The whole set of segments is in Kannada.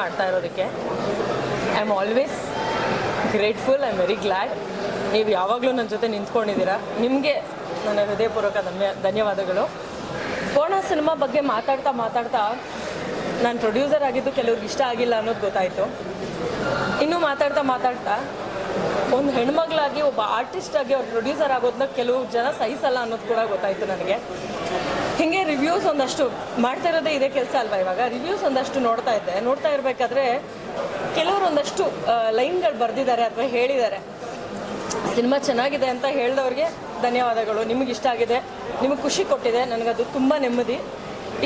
ಮಾಡ್ತಾ ಇರೋದಕ್ಕೆ. I am always grateful I am very glad ನೀವು ಯಾವಾಗಲೂ ನನ್ನ ಜೊತೆ ನಿಂತ್ಕೊಂಡಿದ್ದೀರಾ? ನಿಮಗೆ ನನ್ನ ಹೃದಯಪೂರ್ವಕ ಧನ್ಯ, ಧನ್ಯವಾದಗಳು. ಕೋಣ ಸಿನಿಮಾ ಬಗ್ಗೆ ಮಾತಾಡ್ತಾ ಮಾತಾಡ್ತಾ ನಾನು ಪ್ರೊಡ್ಯೂಸರ್ ಆಗಿದ್ದು ಕೆಲವ್ರಿಗೆ ಇಷ್ಟ ಆಗಿಲ್ಲ ಅನ್ನೋದು ಗೊತ್ತಾಯಿತು. ಇನ್ನೂ ಮಾತಾಡ್ತಾ ಮಾತಾಡ್ತಾ ಒಂದು ಹೆಣ್ಮಗಳಾಗಿ ಒಬ್ಬ ಆರ್ಟಿಸ್ಟ್ ಆಗಿ ಅವ್ರು ಪ್ರೊಡ್ಯೂಸರ್ ಆಗೋದನ್ನ ಕೆಲವು ಜನ ಸಹಿಸಲ್ಲ ಅನ್ನೋದು ಕೂಡ ಗೊತ್ತಾಯಿತು ನನಗೆ. ಹಿಂಗೆ ರಿವ್ಯೂಸ್ ಒಂದಷ್ಟು ಮಾಡ್ತಾ ಇರೋದೇ ಇದೇ ಕೆಲಸ ಅಲ್ವಾ ಇವಾಗ? ರಿವ್ಯೂಸ್ ಒಂದಷ್ಟು ನೋಡ್ತಾ ಇದ್ದೆ. ನೋಡ್ತಾ ಇರಬೇಕಾದ್ರೆ ಕೆಲವರು ಒಂದಷ್ಟು ಲೈನ್ಗಳು ಬರೆದಿದ್ದಾರೆ ಅಥವಾ ಹೇಳಿದ್ದಾರೆ. ಸಿನಿಮಾ ಚೆನ್ನಾಗಿದೆ ಅಂತ ಹೇಳಿದವ್ರಿಗೆ ಧನ್ಯವಾದಗಳು. ನಿಮಗೆ ಇಷ್ಟ ಆಗಿದೆ, ನಿಮಗೆ ಖುಷಿ ಕೊಟ್ಟಿದೆ, ನನಗದು ತುಂಬ ನೆಮ್ಮದಿ.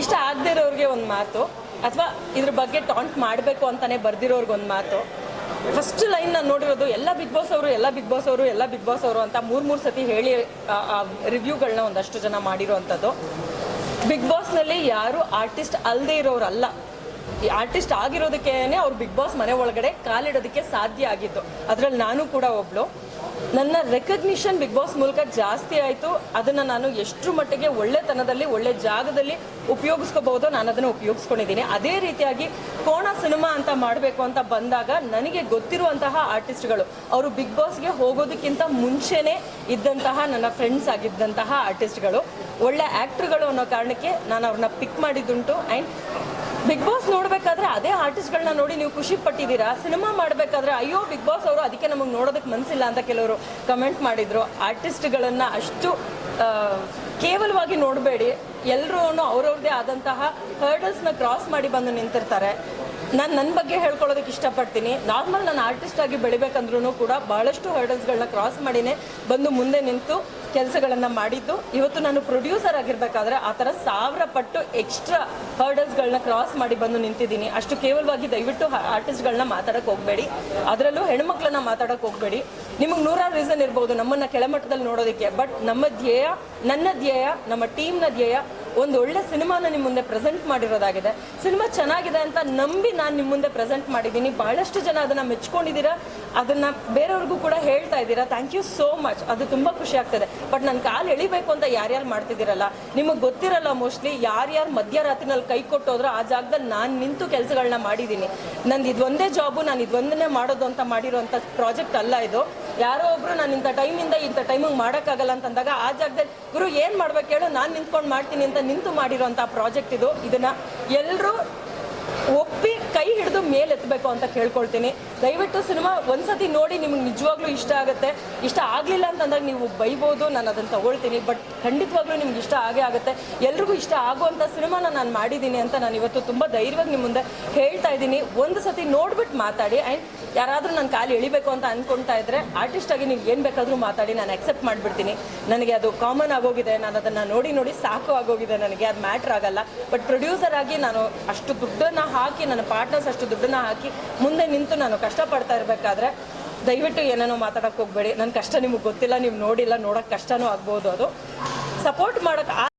ಇಷ್ಟ ಆಗದೇ ಇರೋರಿಗೆ ಒಂದು ಮಾತು, ಅಥವಾ ಇದ್ರ ಬಗ್ಗೆ ಟಾಂಟ್ ಮಾಡಬೇಕು ಅಂತಲೇ ಬರ್ದಿರೋರ್ಗೆ ಒಂದು ಮಾತು. ಫಸ್ಟ್ ಲೈನ್ ನಾನು ನೋಡಿರೋದು, ಎಲ್ಲ ಬಿಗ್ ಬಾಸ್ ಅವರು, ಎಲ್ಲ ಬಿಗ್ ಬಾಸ್ ಅವರು, ಎಲ್ಲ ಬಿಗ್ ಬಾಸ್ ಅವರು ಅಂತ ಮೂರು ಮೂರು ಸತಿ ಹೇಳಿ ರಿವ್ಯೂಗಳನ್ನ ಒಂದಷ್ಟು ಜನ ಮಾಡಿರೋವಂಥದ್ದು ಬಿಗ್ ಬಾಸ್ನಲ್ಲಿ ಯಾರು ಆರ್ಟಿಸ್ಟ್ ಅಲ್ಲದೆ ಇರೋರಲ್ಲ. ಈ ಆರ್ಟಿಸ್ಟ್ ಆಗಿರೋದಕ್ಕೇನೆ ಅವ್ರು ಬಿಗ್ ಬಾಸ್ ಮನೆ ಒಳಗಡೆ ಕಾಲಿಡೋದಕ್ಕೆ ಸಾಧ್ಯ ಆಗಿದ್ದು. ಅದರಲ್ಲಿ ನಾನು ಕೂಡ ಒಬ್ಳು. ನನ್ನ ರೆಕಗ್ನಿಷನ್ ಬಿಗ್ ಬಾಸ್ ಮೂಲಕ ಜಾಸ್ತಿ ಆಯಿತು. ಅದನ್ನು ನಾನು ಎಷ್ಟರ ಮಟ್ಟಿಗೆ ಒಳ್ಳೆತನದಲ್ಲಿ, ಒಳ್ಳೆ ಜಾಗದಲ್ಲಿ ಉಪಯೋಗಿಸ್ಕೋಬಹುದು ನಾನು ಅದನ್ನು ಉಪಯೋಗಿಸ್ಕೊಂಡಿದ್ದೀನಿ. ಅದೇ ರೀತಿಯಾಗಿ ಕೋಣ ಸಿನಿಮಾ ಅಂತ ಮಾಡಬೇಕು ಅಂತ ಬಂದಾಗ ನನಗೆ ಗೊತ್ತಿರುವಂತಹ ಆರ್ಟಿಸ್ಟ್ಗಳು ಅವರು ಬಿಗ್ ಬಾಸ್ಗೆ ಹೋಗೋದಕ್ಕಿಂತ ಮುಂಚೆನೇ ಇದ್ದಂತಹ ನನ್ನ ಫ್ರೆಂಡ್ಸ್ ಆಗಿದ್ದಂತಹ ಆರ್ಟಿಸ್ಟ್ಗಳು ಒಳ್ಳೆ ಆ್ಯಕ್ಟ್ರುಗಳು ಅನ್ನೋ ಕಾರಣಕ್ಕೆ ನಾನು ಅವ್ರನ್ನ ಪಿಕ್ ಮಾಡಿದ್ದುಂಟು. ಆ್ಯಂಡ್ ಬಿಗ್ ಬಾಸ್ ನೋಡಬೇಕಾದ್ರೆ ಅದೇ ಆರ್ಟಿಸ್ಟ್ಗಳನ್ನ ನೋಡಿ ನೀವು ಖುಷಿ ಪಟ್ಟಿದ್ದೀರಾ? ಸಿನಿಮಾ ಮಾಡಬೇಕಾದ್ರೆ ಅಯ್ಯೋ, ಬಿಗ್ ಬಾಸ್ ಅವರು ಅದಕ್ಕೆ ನಮಗೆ ನೋಡೋದಕ್ಕೆ ಮನಸ್ಸಿಲ್ಲ ಅಂತ ಕೆಲವರು ಕಮೆಂಟ್ ಮಾಡಿದ್ರು. ಆರ್ಟಿಸ್ಟ್ಗಳನ್ನು ಅಷ್ಟು ಕೇವಲವಾಗಿ ನೋಡಬೇಡಿ. ಎಲ್ಲರೂ ಅವ್ರವ್ರದೇ ಆದಂತಹ ಹರ್ಡಲ್ಸ್ನ ಕ್ರಾಸ್ ಮಾಡಿ ಬಂದು ನಿಂತಿರ್ತಾರೆ. ನಾನು ನನ್ನ ಬಗ್ಗೆ ಹೇಳ್ಕೊಳ್ಳೋದಕ್ಕೆ ಇಷ್ಟಪಡ್ತೀನಿ. ನಾರ್ಮಲ್ ನಾನು ಆರ್ಟಿಸ್ಟ್ ಆಗಿ ಬೆಳಿಬೇಕಂದ್ರೂ ಕೂಡ ಬಹಳಷ್ಟು ಹರ್ಡಲ್ಸ್ಗಳನ್ನ ಕ್ರಾಸ್ ಮಾಡಿನೇ ಬಂದು ಮುಂದೆ ನಿಂತು ಕೆಲಸಗಳನ್ನು ಮಾಡಿದ್ದು. ಇವತ್ತು ನಾನು ಪ್ರೊಡ್ಯೂಸರ್ ಆಗಿರ್ಬೇಕಾದ್ರೆ ಆ ಥರ ಸಾವಿರ ಪಟ್ಟು ಎಕ್ಸ್ಟ್ರಾ ಹರ್ಡಲ್ಸ್ಗಳನ್ನ ಕ್ರಾಸ್ ಮಾಡಿ ಬಂದು ನಿಂತಿದ್ದೀನಿ. ಅಷ್ಟು ಕೇವಲವಾಗಿ ದಯವಿಟ್ಟು ಆರ್ಟಿಸ್ಟ್ಗಳನ್ನ ಮಾತಾಡಕ್ಕೆ ಹೋಗಬೇಡಿ. ಅದರಲ್ಲೂ ಹೆಣ್ಮಕ್ಳನ್ನ ಮಾತಾಡಕ್ಕೆ ಹೋಗಬೇಡಿ. ನಿಮಗೆ ನೂರಾರು ರೀಸನ್ ಇರ್ಬೋದು ನಮ್ಮನ್ನು ಕೆಳಮಟ್ಟದಲ್ಲಿ ನೋಡೋದಕ್ಕೆ. ಬಟ್ ನಮ್ಮ ಧ್ಯೇಯ, ನನ್ನ ಧ್ಯೇಯ, ನಮ್ಮ ಟೀಮ್ನ ಧ್ಯೇಯ ಒಂದು ಒಳ್ಳೆ ಸಿನಿಮಾನ ನಿಮ್ಮ ಮುಂದೆ ಪ್ರೆಸೆಂಟ್ ಮಾಡಿರೋದಾಗಿದೆ. ಸಿನಿಮಾ ಚೆನ್ನಾಗಿದೆ ಅಂತ ನಂಬಿ ನಾನು ನಿಮ್ಮ ಮುಂದೆ ಪ್ರೆಸೆಂಟ್ ಮಾಡಿದ್ದೀನಿ. ಬಹಳಷ್ಟು ಜನ ಅದನ್ನು ಮೆಚ್ಕೊಂಡಿದ್ದೀರಾ, ಅದನ್ನು ಬೇರೆಯವ್ರಿಗೂ ಕೂಡ ಹೇಳ್ತಾ ಇದ್ದೀರಾ. ಥ್ಯಾಂಕ್ ಯು ಸೋ ಮಚ್ ಅದು ತುಂಬ ಖುಷಿ ಆಗ್ತದೆ. ಬಟ್ ನನ್ನ ಕಾಲು ಎಳಿಬೇಕು ಅಂತ ಯಾರ್ಯಾರು ಮಾಡ್ತಿದ್ದೀರಲ್ಲ, ನಿಮಗೆ ಗೊತ್ತಿರಲ್ಲ ಮೋಸ್ಟ್ಲಿ ಯಾರ್ಯಾರು ಮಧ್ಯರಾತ್ರಿನಲ್ಲಿ ಕೈ ಕೊಟ್ಟೋದ್ರೋ ಆ ಜಾಗದಲ್ಲಿ ನಾನು ನಿಂತು ಕೆಲಸಗಳನ್ನ ಮಾಡಿದ್ದೀನಿ. ನಂದು ಇದೊಂದೇ ಜಾಬು ನಾನು ಇದೊಂದನ್ನೇ ಮಾಡೋದು ಅಂತ ಮಾಡಿರೋಂಥ ಪ್ರಾಜೆಕ್ಟ್ ಅಲ್ಲ ಇದು. ಯಾರೋ ಒಬ್ರು ನಾನು ಇಂಥ ಟೈಮಿಂದ ಇಂಥ ಟೈಮಿಗೆ ಮಾಡೋಕ್ಕಾಗಲ್ಲ ಅಂತಂದಾಗ ಆ ಜಾಗದಲ್ಲಿ, ಗುರು, ಏನು ಮಾಡ್ಬೇಕು ಹೇಳು? ನಾನು ನಿಂತ್ಕೊಂಡು ಮಾಡ್ತೀನಿ ಅಂತ ನಿಂತು ಮಾಡಿರೋಂಥ ಪ್ರಾಜೆಕ್ಟ್ ಇದು. ಇದನ್ನು ಎಲ್ಲರೂ ಒಪ್ಪಿ ಕೈ ಹಿಡಿದು ಮೇಲೆತ್ತಬೇಕು ಅಂತ ಕೇಳ್ಕೊಳ್ತೀನಿ. ದಯವಿಟ್ಟು ಸಿನಿಮಾ ಒಂದ್ಸತಿ ನೋಡಿ ನಿಮ್ಗೆ ನಿಜವಾಗ್ಲೂ ಇಷ್ಟ ಆಗುತ್ತೆ. ಇಷ್ಟ ಆಗಲಿಲ್ಲ ಅಂತಂದಾಗ ನೀವು ಬೈಬೋದು, ನಾನು ಅದನ್ನು ತಗೊಳ್ತೀನಿ. ಬಟ್ ಖಂಡಿತವಾಗ್ಲೂ ನಿಮ್ಗೆ ಇಷ್ಟ ಆಗೇ ಆಗುತ್ತೆ. ಎಲ್ರಿಗೂ ಇಷ್ಟ ಆಗುವಂಥ ಸಿನಿಮಾನ ನಾನು ಮಾಡಿದ್ದೀನಿ ಅಂತ ನಾನು ಇವತ್ತು ತುಂಬ ಧೈರ್ಯವಾಗಿ ನಿಮ್ಮ ಮುಂದೆ ಹೇಳ್ತಾ ಇದ್ದೀನಿ ಒಂದು ಸತಿ ನೋಡ್ಬಿಟ್ಟು ಮಾತಾಡಿ. ಆ್ಯಂಡ್ ಯಾರಾದರೂ ನಾನು ಕಾಲು ಎಳಿಬೇಕು ಅಂತ ಅಂದ್ಕೊಳ್ತಾ ಇದ್ರೆ ಆರ್ಟಿಸ್ಟ್ ಆಗಿ ನೀವು ಏನು ಬೇಕಾದರೂ ಮಾತಾಡಿ. ನಾನು ಅಕ್ಸೆಪ್ಟ್ ಮಾಡಿಬಿಡ್ತೀನಿ. ನನಗೆ ಅದು ಕಾಮನ್ ಆಗೋಗಿದೆ. ನಾನು ಅದನ್ನು ನೋಡಿ ನೋಡಿ ಸಾಕು ಆಗೋಗಿದೆ. ನನಗೆ ಅದು ಮ್ಯಾಟ್ರ್ ಆಗಲ್ಲ. ಬಟ್ ಪ್ರೊಡ್ಯೂಸರ್ ಆಗಿ ನಾನು ಅಷ್ಟು ದುಡ್ಡನ್ನು ಹಾಕಿ, ನನ್ನ ಪಾರ್ಟ್ನರ್ಸ್ ಅಷ್ಟು ದುಡ್ಡನ್ನ ಹಾಕಿ ಮುಂದೆ ನಿಂತು ನಾನು ಕಷ್ಟಪಡ್ತಾ ಇರಬೇಕಾದ್ರೆ ದಯವಿಟ್ಟು ಏನೇನೋ ಮಾತಾಡೋಕೆ ಹೋಗಬೇಡಿ. ನನ್ನ ಕಷ್ಟ ನಿಮಗೆ ಗೊತ್ತಿಲ್ಲ, ನೀವು ನೋಡಿಲ್ಲ, ನೋಡೋಕೆ ಕಷ್ಟನೂ ಆಗ್ಬೋದು ಅದು. ಸಪೋರ್ಟ್ ಮಾಡೋಕೆ